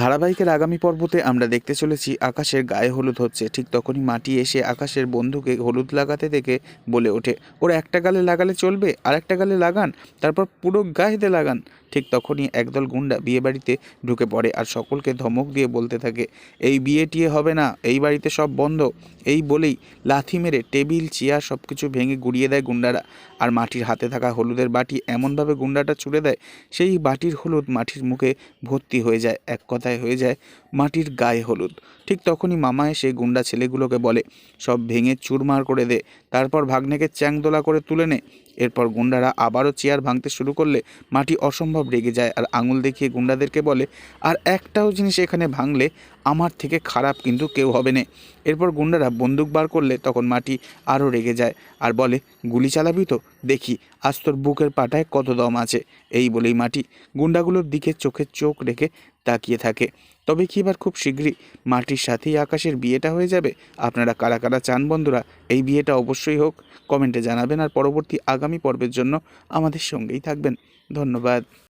ধারাবাহিকের আগামী পর্বতে আমরা দেখতে চলেছি আকাশের গায়ে হলুদ হচ্ছে। ঠিক তখনই মাটি এসে আকাশের বন্ধুকে হলুদ লাগাতে দেখে বলে ওঠে, ওরা একটা গালে লাগালে চলবে আর একটা গালে লাগান, তারপর পুরো গায়েতে লাগান। ঠিক তখনই একদল গুন্ডা বিয়ে বাড়িতে ঢুকে পড়ে আর সকলকে ধমক দিয়ে বলতে থাকে, এই বিয়ে টিয়ে হবে না, এই বাড়িতে সব বন্ধ। এই বলেই লাথি মেরে টেবিল, চেয়ার সব কিছু ভেঙে গুড়িয়ে দেয় গুন্ডারা আর মাটির হাতে থাকা হলুদের বাটি এমনভাবে গুন্ডাটা ছুড়ে দেয়, সেই বাটির হলুদ মাটির মুখে ভর্তি হয়ে যায়। এক কথায় হয়ে যায় মাটির গায়ে হলুদ। ঠিক তখনই মামা এসে গুন্ডা ছেলেগুলোকে বলে, সব ভেঙে চুরমার করে দে, তারপর ভাগ্নেকে চ্যাংদোলা করে তুলে নে। এরপর গুন্ডারা আবারও চেয়ার ভাঙতে শুরু করলে মাটি অসম্ভব রেগে যায় আর আঙুল দেখিয়ে গুন্ডাদেরকে বলে, আর একটাও জিনিস এখানে ভাঙলে আমার থেকে খারাপ কিন্তু কেউ হবে না। এরপর গুন্ডারা বন্দুক বার করলে তখন মাটি আরও রেগে যায় আর বলে, গুলি চালাবি তো? দেখি, আজ তোর বুকের পাটায় কত দম আছে। এই বলেই মাটি গুন্ডাগুলোর দিকে চোখে চোখ রেখে তাকিয়ে থাকে। তবে কি এবার খুব শীঘ্রই মাটির সাথেই আকাশের বিয়েটা হয়ে যাবে? আপনারা কারা কারা চান বন্ধুরা, এই বিয়েটা অবশ্যই হোক। কমেন্টে জানাবেন আর পরবর্তী আগামী পর্বের জন্য আমাদের সঙ্গেই থাকবেন। ধন্যবাদ।